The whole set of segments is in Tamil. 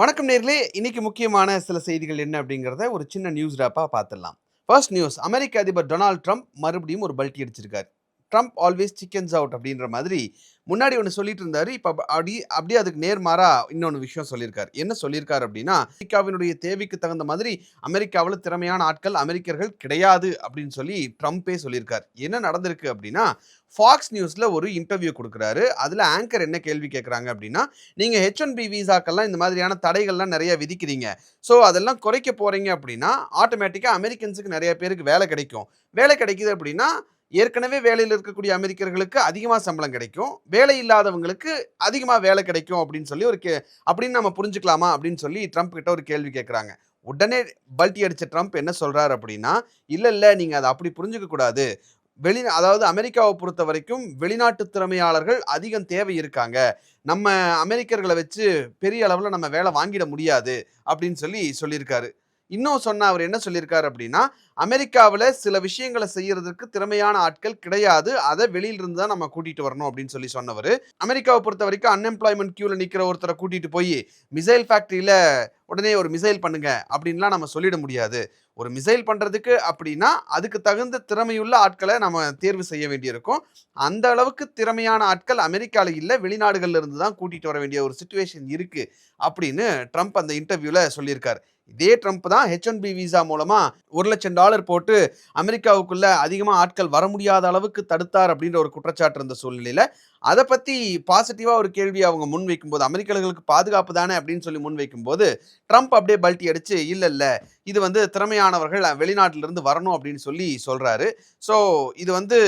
வணக்கம் நேர்களே. இன்னைக்கு முக்கியமான சில செய்திகள் என்ன அப்படிங்கிறத ஒரு சின்ன நியூஸ் ரேப்பாக பார்த்துடலாம். ஃபர்ஸ்ட் நியூஸ் அமெரிக்க அதிபர் டொனால்ட் ட்ரம்ப் மறுபடியும் ஒரு பல்ட்டி அடிச்சிருக்காரு. ட்ரம்ப் ஆல்வேஸ் சிக்கன்ஸ் அவுட் அப்படின்ற மாதிரி முன்னாடி ஒன்று சொல்லிட்டு இருந்தாரு. இப்போ அப்படி அப்படியே அதுக்கு நேர்மாறா இன்னொன்று விஷயம் சொல்லியிருக்காரு. என்ன சொல்லியிருக்காரு அப்படின்னா அமெரிக்காவினுடைய தேவைக்கு தகுந்த மாதிரி அமெரிக்காவில் திறமையான ஆட்கள் அமெரிக்கர்கள் கிடையாது அப்படின்னு சொல்லி ட்ரம்ப்பே சொல்லியிருக்கார். என்ன நடந்திருக்கு அப்படின்னா ஃபாக்ஸ் நியூஸில் ஒரு இன்டர்வியூ கொடுக்குறாரு. அதில் ஆங்கர் என்ன கேள்வி கேட்குறாங்க அப்படின்னா நீங்கள் ஹெச் ஒன் பி விசாக்கெல்லாம் இந்த மாதிரியான தடைகள்லாம் நிறைய விதிக்கிறீங்க. ஸோ அதெல்லாம் குறைக்க போகிறீங்க அப்படின்னா ஆட்டோமேட்டிக்காக அமெரிக்கன்ஸுக்கு நிறைய பேருக்கு வேலை கிடைக்கும். வேலை கிடைக்குது அப்படின்னா ஏற்கனவே வேலையில் இருக்கக்கூடிய அமெரிக்கர்களுக்கு அதிகமாக சம்பளம் கிடைக்கும். வேலை இல்லாதவங்களுக்கு அதிகமாக வேலை கிடைக்கும் அப்படின்னு சொல்லி ஒரு கே அப்படின்னு நம்ம புரிஞ்சுக்கலாமா அப்படின்னு சொல்லி ட்ரம்ப் கிட்ட ஒரு கேள்வி கேட்குறாங்க உடனே பல்ட்டி அடித்த ட்ரம்ப் என்ன சொல்கிறார் அப்படின்னா இல்லை இல்லை நீங்கள் அதை அப்படி புரிஞ்சுக்கக்கூடாது வெளி அதாவது அமெரிக்காவை பொறுத்த வரைக்கும் வெளிநாட்டு திறமையாளர்கள் அதிகம் தேவை இருக்காங்க. நம்ம அமெரிக்கர்களை வச்சு பெரிய அளவில் நம்ம வேலை வாங்கிட முடியாது. அப்படின்னு சொல்லி சொல்லியிருக்காரு. இன்னும் சொன்ன அவர் என்ன சொல்லியிருக்காரு அப்படின்னா அமெரிக்காவில் சில விஷயங்களை செய்யறதுக்கு திறமையான ஆட்கள் கிடையாது. அதை வெளியிலிருந்து தான் நம்ம கூட்டிட்டு வரணும் அப்படின்னு சொல்லி சொன்னவர். அமெரிக்காவை பொறுத்த வரைக்கும் அன்எம்ப்ளாய்மெண்ட் க்யூவில் நிற்கிற ஒருத்தரை கூட்டிட்டு போய் மிசைல் ஃபேக்ட்ரியில் உடனே ஒரு மிசைல் பண்ணுங்க அப்படின்லாம் நம்ம சொல்லிட முடியாது. ஒரு மிசைல் பண்ணுறதுக்கு அப்படின்னா அதுக்கு தகுந்த திறமையுள்ள ஆட்களை நம்ம தேர்வு செய்ய வேண்டியிருக்கும். அந்த அளவுக்கு திறமையான ஆட்கள் அமெரிக்காவில் இல்லை வெளிநாடுகள்ல இருந்து தான் கூட்டிகிட்டு வர வேண்டிய ஒரு சுச்சுவேஷன் இருக்குது அப்படின்னு ட்ரம்ப் அந்த இன்டர்வியூவில் சொல்லியிருக்கார். இதே ட்ரம்ப் தான் ஹெச் ஒன் பி விசா மூலமாக ஒரு லட்சம் டாலர் போட்டு அமெரிக்காவுக்குள்ள அதிகமாக ஆட்கள் வர முடியாத அளவுக்கு தடுத்தார் அப்படின்ற ஒரு குற்றச்சாட்டு இருந்த சூழ்நிலையில் அதை பற்றி பாசிட்டிவாக ஒரு கேள்வி அவங்க முன்வைக்கும்போது அமெரிக்கர்களுக்கு பாதுகாப்பு தானே அப்படின்னு சொல்லி முன்வைக்கும்போது ட்ரம்ப் அப்படியே பல்ட்டி அடித்து இல்லை இல்லை இது வந்து திறமையானவர்கள் வெளிநாட்டிலிருந்து வரணும் அப்படின்னு சொல்லி சொல்கிறாரு ஸோ இது வந்து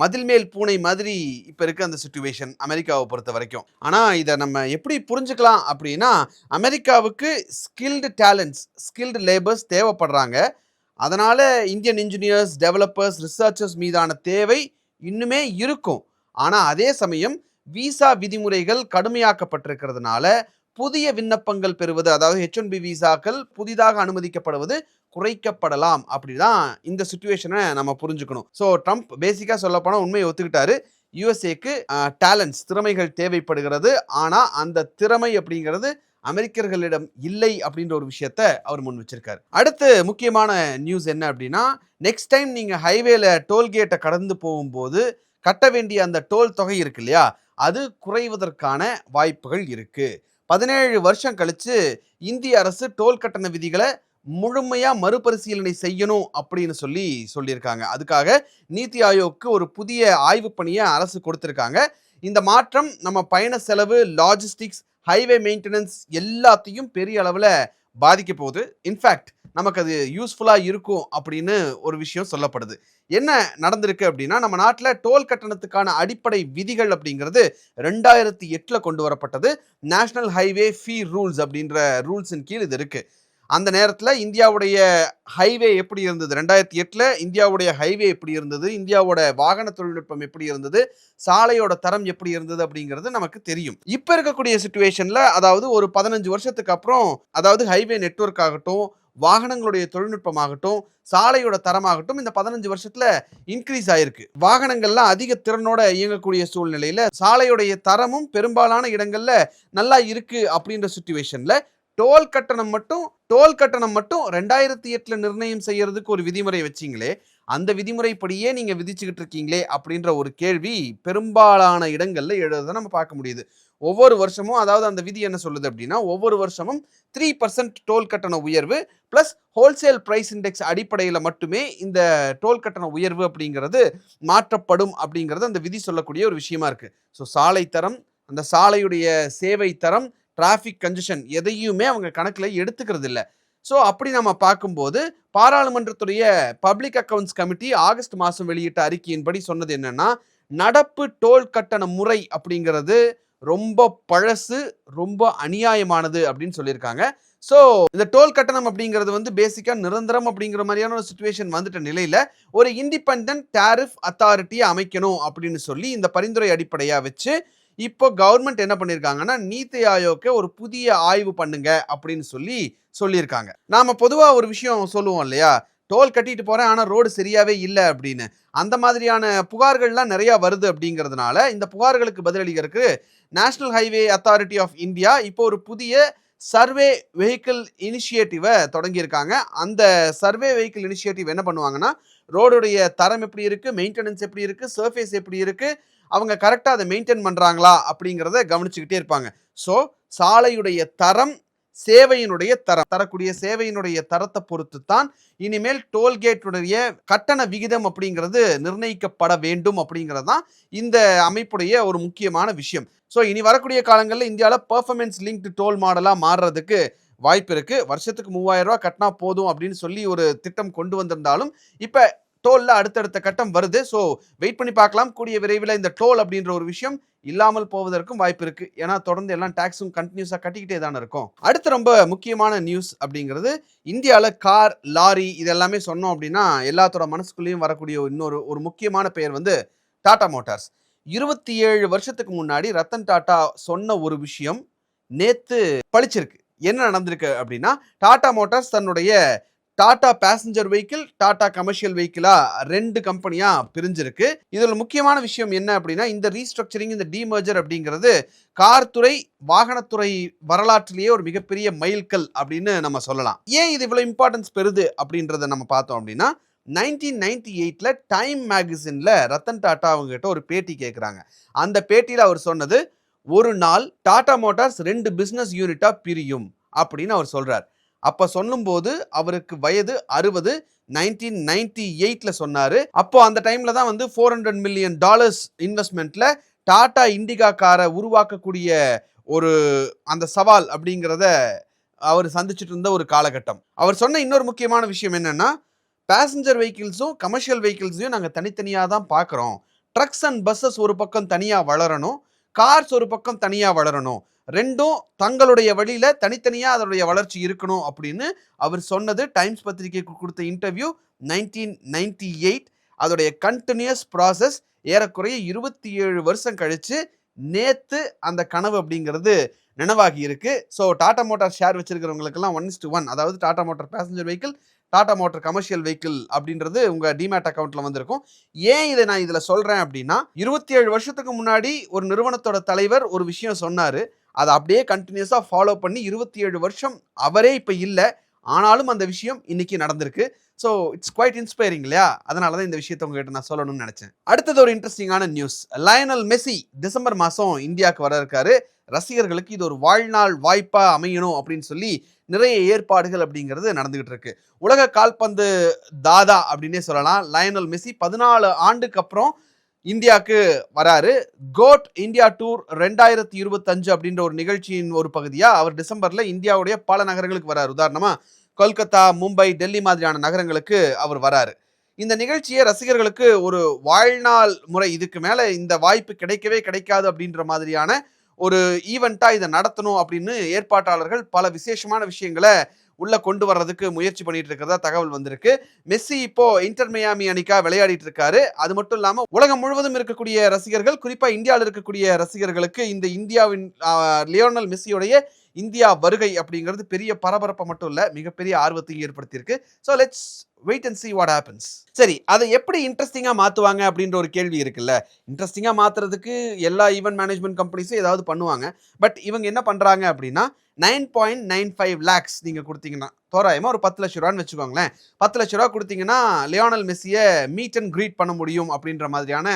மதில் மேல் பூனை மாதிரி இப்போ இருக்க அந்த சுச்சுவேஷன் அமெரிக்காவை பொறுத்த வரைக்கும். ஆனால் இதை நம்ம எப்படி புரிஞ்சுக்கலாம் அப்படின்னா அமெரிக்காவுக்கு ஸ்கில்டு டேலண்ட்ஸ் ஸ்கில்டு லேபர்ஸ் தேவைப்படுறாங்க. அதனால் இந்தியன் இன்ஜினியர்ஸ் டெவலப்பர்ஸ் ரிசர்ச்சர்ஸ் மீதான தேவை இன்னுமே இருக்கும். ஆனால் அதே சமயம் விசா விதிமுறைகள் கடுமையாக்கப்பட்டிருக்கிறதுனால புதிய விண்ணப்பங்கள் பெறுவது அதாவது ஹெச் ஒன் பி விசாக்கள் புதிதாக அனுமதிக்கப்படுவது குறைக்கப்படலாம் அப்படிதான் இந்த சுச்சுவேஷனை நம்ம புரிஞ்சுக்கணும். ஸோ ட்ரம்ப் பேசிக்காக சொல்லப்போனால் உண்மையை ஒத்துக்கிட்டாரு. யூஎஸ்ஏக்கு டேலண்ட்ஸ் திறமைகள் தேவைப்படுகிறது. ஆனால் அந்த திறமை அப்படிங்கிறது அமெரிக்கர்களிடம் இல்லை அப்படின்ற ஒரு விஷயத்த அவர் முன் வச்சிருக்காரு. அடுத்து முக்கியமான நியூஸ் என்ன அப்படின்னா நெக்ஸ்ட் டைம் நீங்கள் ஹைவேல டோல்கேட்டை கடந்து போகும்போது கட்ட வேண்டிய அந்த டோல் தொகை இருக்கு இல்லையா? அது குறைவதற்கான வாய்ப்புகள் இருக்கு. பதினேழு வருஷம் கழித்து இந்திய அரசு டோல் கட்டண விதிகளை முழுமையா மறுபரிசீலனை செய்யணும் அப்படின்னு சொல்லி சொல்லியிருக்காங்க. அதுக்காக நீத்தி ஆயோக்கு ஒரு புதிய ஆய்வு பணியை அரசு கொடுத்திருக்காங்க. இந்த மாற்றம் நம்ம பயண செலவு லாஜிஸ்டிக்ஸ் ஹைவே மெயின்டெனன்ஸ் எல்லாத்தையும் பெரிய அளவில் பாதிக்க போகுது. இன்ஃபேக்ட் நமக்கு அது யூஸ்ஃபுல்லாக இருக்கும் அப்படின்னு ஒரு விஷயம் சொல்லப்படுது. என்ன நடந்திருக்கு அப்படின்னா நம்ம நாட்டில் டோல் கட்டணத்துக்கான அடிப்படை விதிகள் அப்படிங்கிறது ரெண்டாயிரத்தி எட்டில் கொண்டு வரப்பட்டது. நேஷனல் ஹைவே ஃபீ ரூல்ஸ் அப்படின்ற ரூல்ஸின் கீழ் இது இருக்குது அந்த நேரத்தில் இந்தியாவுடைய ஹைவே எப்படி இருந்தது? ரெண்டாயிரத்தி எட்டில் இந்தியாவுடைய ஹைவே எப்படி இருந்தது? இந்தியாவோட வாகன தொழில்நுட்பம் எப்படி இருந்தது? சாலையோட தரம் எப்படி இருந்தது அப்படிங்கிறது நமக்கு தெரியும். இப்போ இருக்கக்கூடிய சுச்சுவேஷனில் அதாவது ஒரு பதினஞ்சு வருஷத்துக்கு அப்புறம் அதாவது ஹைவே நெட்ஒர்க் ஆகட்டும் வாகனங்களுடைய தொழில்நுட்பமாகட்டும் சாலையோட தரமாகட்டும் இந்த பதினஞ்சு வருஷத்துல இன்க்ரீஸ் ஆயிருக்கு. வாகனங்கள்லாம் அதிக திறனோட இயங்கக்கூடிய சூழ்நிலையில சாலையுடைய தரமும் பெரும்பாலான இடங்கள்ல நல்லா இருக்கு அப்படின்ற சுச்சுவேஷன்ல டோல் கட்டணம் மட்டும் டோல் கட்டணம் மட்டும் ரெண்டாயிரத்தி எட்டில் நிர்ணயம் செய்யறதுக்கு ஒரு விதிமுறை வச்சிங்களே அந்த விதிமுறைப்படியே நீங்கள் விதிச்சுக்கிட்டு இருக்கீங்களே அப்படின்ற ஒரு கேள்வி பெரும்பாலான இடங்களில் எழுத நம்ம பார்க்க முடியுது. ஒவ்வொரு வருஷமும் அதாவது அந்த விதி என்ன சொல்லுது அப்படின்னா ஒவ்வொரு வருஷமும் த்ரீ பர்சன்ட் டோல் கட்டண உயர்வு ப்ளஸ் ஹோல்சேல் ப்ரைஸ் இண்டெக்ஸ் அடிப்படையில் மட்டுமே இந்த டோல் கட்டண உயர்வு அப்படிங்கிறது மாற்றப்படும் அப்படிங்கிறது அந்த விதி சொல்லக்கூடிய ஒரு விஷயமா இருக்குது ஸோ சாலை தரம் அந்த சாலையுடைய சேவை தரம் டிராஃபிக் கன்ஜஷன் எதையுமே அவங்க கணக்கில் எடுத்துக்கிறது இல்லை ஸோ அப்படி நம்ம பார்க்கும்போது பாராளுமன்றத்துடைய பப்ளிக் அக்கவுண்ட்ஸ் கமிட்டி ஆகஸ்ட் மாதம் வெளியிட்ட அறிக்கையின்படி சொன்னது என்னன்னா நடப்பு டோல் கட்டண முறை அப்படிங்கிறது ரொம்ப பழசு ரொம்ப அநியாயமானது அப்படின்னு சொல்லியிருக்காங்க. ஸோ இந்த டோல் கட்டணம் அப்படிங்கிறது வந்து பேசிக்காக நிரந்தரம் அப்படிங்கிற மாதிரியான ஒரு சுச்சுவேஷன் வந்துட்ட நிலையில் ஒரு இண்டிபெண்ட் டேரிஃப் அத்தாரிட்டியை அமைக்கணும் அப்படின்னு சொல்லி இந்த பரிந்துரை அடிப்படையாக வச்சு இப்போ கவர்மெண்ட் என்ன பண்ணியிருக்காங்கன்னா நீத்தி ஆயோக்கு ஒரு புதிய ஆய்வு பண்ணுங்க அப்படின்னு சொல்லி சொல்லியிருக்காங்க. நாம பொதுவாக ஒரு விஷயம் சொல்லுவோம் இல்லையா? டோல் கட்டிட்டு போகிறேன் ஆனால் ரோடு சரியாகவே இல்லை அப்படின்னு. அந்த மாதிரியான புகார்கள்லாம் நிறையா வருது அப்படிங்கிறதுனால இந்த புகார்களுக்கு பதிலளிக்கிறதுக்கு national highway authority of India இப்போ ஒரு புதிய சர்வே வெஹிக்கிள் இனிஷியேட்டிவை தொடங்கியிருக்காங்க. அந்த சர்வே வெஹிக்கிள் இனிஷியேட்டிவ் என்ன பண்ணுவாங்கன்னா ரோடுடைய தரம் எப்படி இருக்குது மெயின்டெனன்ஸ் எப்படி இருக்குது சர்ஃபேஸ் எப்படி இருக்குது அவங்க கரெக்டாக அதை மெயின்டைன் பண்ணுறாங்களா அப்படிங்கிறத கவனிச்சுக்கிட்டே இருப்பாங்க. ஸோ சாலையுடைய தரம் சேவையினுடைய தரம் தரக்கூடிய சேவையினுடைய தரத்தை பொறுத்து தான் இனிமேல் டோல்கேட்டுடைய கட்டண விகிதம் அப்படிங்கிறது நிர்ணயிக்கப்பட வேண்டும் அப்படிங்கிறது தான் இந்த அமைப்புடைய ஒரு முக்கியமான விஷயம். ஸோ இனி வரக்கூடிய காலங்களில் இந்தியாவில் பர்ஃபார்மன்ஸ் லிங்க்டு டோல் மாடலாக மாறுறதுக்கு வாய்ப்பு இருக்குது வருஷத்துக்கு மூவாயிரம் ரூபா கட்டினா போதும் அப்படின்னு சொல்லி ஒரு திட்டம் கொண்டு வந்திருந்தாலும் இப்போ டோல்ல அடுத்தடுத்த கட்டம் வருது. ஸோ வெயிட் பண்ணி பார்க்கலாம். கூடிய விரைவில் இந்த டோல் அப்படின்ற ஒரு விஷயம் இல்லாமல் போவதற்கும் வாய்ப்பு இருக்கு. ஏன்னா தொடர்ந்து எல்லாம் டாக்ஸும் கண்டினியூஸாக கட்டிக்கிட்டே தானே இருக்கும். அடுத்து ரொம்ப முக்கியமான நியூஸ் அப்படிங்கிறது இந்தியாவில் கார் லாரி இதெல்லாமே சொன்னோம் அப்படின்னா எல்லாத்தோட மனசுக்குள்ளேயும் வரக்கூடிய இன்னொரு ஒரு முக்கியமான பெயர் வந்து டாடா மோட்டார்ஸ். இருபத்தி ஏழு வருஷத்துக்கு முன்னாடி ரத்தன் டாட்டா சொன்ன ஒரு விஷயம் நேத்து பழிச்சிருக்கு என்ன நடந்திருக்கு அப்படின்னா டாடா மோட்டார்ஸ் தன்னுடைய Tata passenger vehicle Tata commercial வெஹிக்கிளா? ரெண்டு கம்பெனியா பிரிஞ்சிருக்கு. இதில் முக்கியமான விஷயம் என்ன அப்படின்னா இந்த ரீஸ்ட்ரக்சரிங் இந்த டிமர்ஜர் அப்படிங்கிறது கார் துறை வாகனத்துறை வரலாற்றிலேயே ஒரு மிகப்பெரிய மைல்கல் அப்படின்னு நம்ம சொல்லலாம். ஏன் இது இவ்வளோ இம்பார்ட்டன்ஸ் பெறுது அப்படின்றத நம்ம பார்த்தோம் அப்படின்னா நைன்டீன் நைன்டி எயிட்டில் டைம் மேகசினில் ரத்தன் டாட்டா அவங்க கிட்ட ஒரு பேட்டி கேட்குறாங்க. அந்த பேட்டியில் அவர் சொன்னது ஒரு நாள் டாடா மோட்டார்ஸ் ரெண்டு பிஸ்னஸ் யூனிட்டாக பிரியும் அப்படின்னு அவர் சொல்கிறார் அப்போ சொல்லும்போது அவருக்கு வயது அறுபது நைன்டீன் நைன்டி எயிட்டில் சொன்னார். அப்போ அந்த டைமில் தான் வந்து ஃபோர் ஹண்ட்ரட் மில்லியன் டாலர்ஸ் இன்வெஸ்ட்மெண்ட்டில் டாடா இண்டிகா காரை உருவாக்கக்கூடிய ஒரு அந்த சவால் அப்படிங்கிறத அவர் சந்திச்சுட்டு இருந்த ஒரு காலகட்டம். அவர் சொன்ன இன்னொரு முக்கியமான விஷயம் என்னென்னா பேசஞ்சர் வெஹிக்கிள்ஸும் கமர்ஷியல் வெஹிக்கிள்ஸையும் நாங்கள் தனித்தனியாக தான் பார்க்குறோம் ட்ரக்ஸ் அண்ட் பஸ்ஸஸ் ஒரு பக்கம் தனியாக வளரணும். கார்ஸ் ஒரு பக்கம் தனியாக வளரணும். ரெண்டும் தங்களுடைய வழியில் தனித்தனியாக அதனுடைய வளர்ச்சி இருக்கணும் அப்படின்னு அவர் சொன்னது டைம்ஸ் பத்திரிகைக்கு கொடுத்த இன்டர்வியூ நைன்டீன் நைன்டி எயிட் அதோடைய கண்டினியூஸ் ப்ராசஸ் ஏறக்குறைய இருபத்தி ஏழு வருஷம் கழித்து நேத்து அந்த கனவு அப்படிங்கிறது நினைவாகி இருக்கு. ஸோ டாடா மோட்டார் ஷேர் வச்சிருக்கிறவங்களுக்கெல்லாம் ஒன் இஸ் டு ஒன் அதாவது Tata motor passenger vehicle Tata motor commercial vehicle அப்படின்றது உங்கள் டிமேட் அக்கௌண்ட்ல வந்திருக்கும். ஏன் இதை நான் இதில் சொல்கிறேன் அப்படின்னா இருபத்தி ஏழு வருஷத்துக்கு முன்னாடி ஒரு நிறுவனத்தோட தலைவர் ஒரு விஷயம் சொன்னார். அதை அப்படியே கண்டினியூஸாக ஃபாலோ பண்ணி இருபத்தி ஏழு வருஷம் அவரே இப்போ இல்லை. ஆனாலும் அந்த விஷயம் இன்னைக்கு நடந்திருக்கு. ஸோ இட்ஸ் குவைட் இன்ஸ்பைரிங் இல்லையா? அதனால தான் இந்த விஷயத்த உங்ககிட்ட நான் சொல்லணும்னு நினச்சேன். அடுத்தது ஒரு இன்ட்ரெஸ்டிங்கான நியூஸ் லயனல் மெஸ்ஸி டிசம்பர் மாதம் இந்தியாவுக்கு வர இருக்காரு. ரசிகர்களுக்கு இது ஒரு வாழ்நாள் வாய்ப்பாக அமையணும் அப்படின்னு சொல்லி நிறைய ஏற்பாடுகள் அப்படிங்கிறது நடந்துகிட்டு இருக்கு. உலக கால்பந்து தாதா அப்படின்னே சொல்லலாம். லயனல் மெஸ்ஸி பதினாலு ஆண்டுக்கு அப்புறம் இந்தியாவுக்கு வராரு. கோட் இந்தியா டூர் ரெண்டாயிரத்தி இருபத்தஞ்சு அப்படின்ற ஒரு நிகழ்ச்சியின் ஒரு பகுதியாக அவர் டிசம்பரில் இந்தியாவுடைய பல நகரங்களுக்கு வராரு. உதாரணமாக கொல்கத்தா மும்பை டெல்லி மாதிரியான நகரங்களுக்கு அவர் வராரு. இந்த நிகழ்ச்சியை ரசிகர்களுக்கு ஒரு வாழ்நாள் முறை இதுக்கு மேலே இந்த வாய்ப்பு கிடைக்கவே கிடைக்காது அப்படின்ற மாதிரியான ஒரு ஈவெண்ட்டாக இதை நடத்தணும் அப்படின்னு ஏற்பாட்டாளர்கள் பல விசேஷமான விஷயங்களை உள்ளே கொண்டு வர்றதுக்கு முயற்சி பண்ணிட்டு இருக்கிறதா தகவல் வந்திருக்கு. மெஸ்ஸி இப்போ இன்டர் மியாமி அணிக்கா விளையாடிட்டு இருக்காரு. அது மட்டும் இல்லாமல் உலகம் முழுவதும் இருக்கக்கூடிய ரசிகர்கள் குறிப்பாக இந்தியாவில் இருக்கக்கூடிய ரசிகர்களுக்கு இந்த இந்தியாவின் லியோனல் மெஸ்ஸியோடைய இந்தியா வருகை அப்படிங்கிறது பெரிய பரபரப்பை மட்டும் இல்லை மிகப்பெரிய ஆர்வத்தையும் ஏற்படுத்தியிருக்கு. So let's wait and see what happens சரி அதை எப்படி இன்ட்ரெஸ்டிங்காக மாற்றுவாங்க அப்படின்ற ஒரு கேள்வி இருக்குல்ல. இன்ட்ரெஸ்டிங்காக மாற்றுறதுக்கு எல்லா ஈவெண்ட் மேனேஜ்மெண்ட் கம்பெனிஸும் ஏதாவது பண்ணுவாங்க. பட் இவங்க என்ன பண்ணுறாங்க அப்படின்னா nine point nine five lakhs நீங்கள் கொடுத்தீங்கன்னா தோராயமாக ஒரு பத்து லட்ச ரூபான்னு வச்சுக்கோங்களேன். பத்து லட்ச ரூபா கொடுத்தீங்கன்னா லியோனல் மெஸ்ஸியை மீட் அண்ட் க்ரீட் பண்ண முடியும் அப்படின்ற மாதிரியான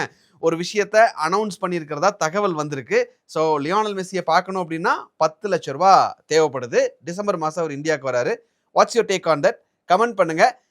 ஒரு விஷயத்த அனௌன்ஸ் பண்ணியிருக்கிறதா தகவல் வந்திருக்கு. ஸோ லியோனல் மெஸ்ஸியை பார்க்கணும் அப்படின்னா பத்து லட்ச ரூபா தேவைப்படுது. டிசம்பர் மாதம் அவர் இந்தியாவுக்கு வராரு. What's your take on that comment பண்ணுங்கள்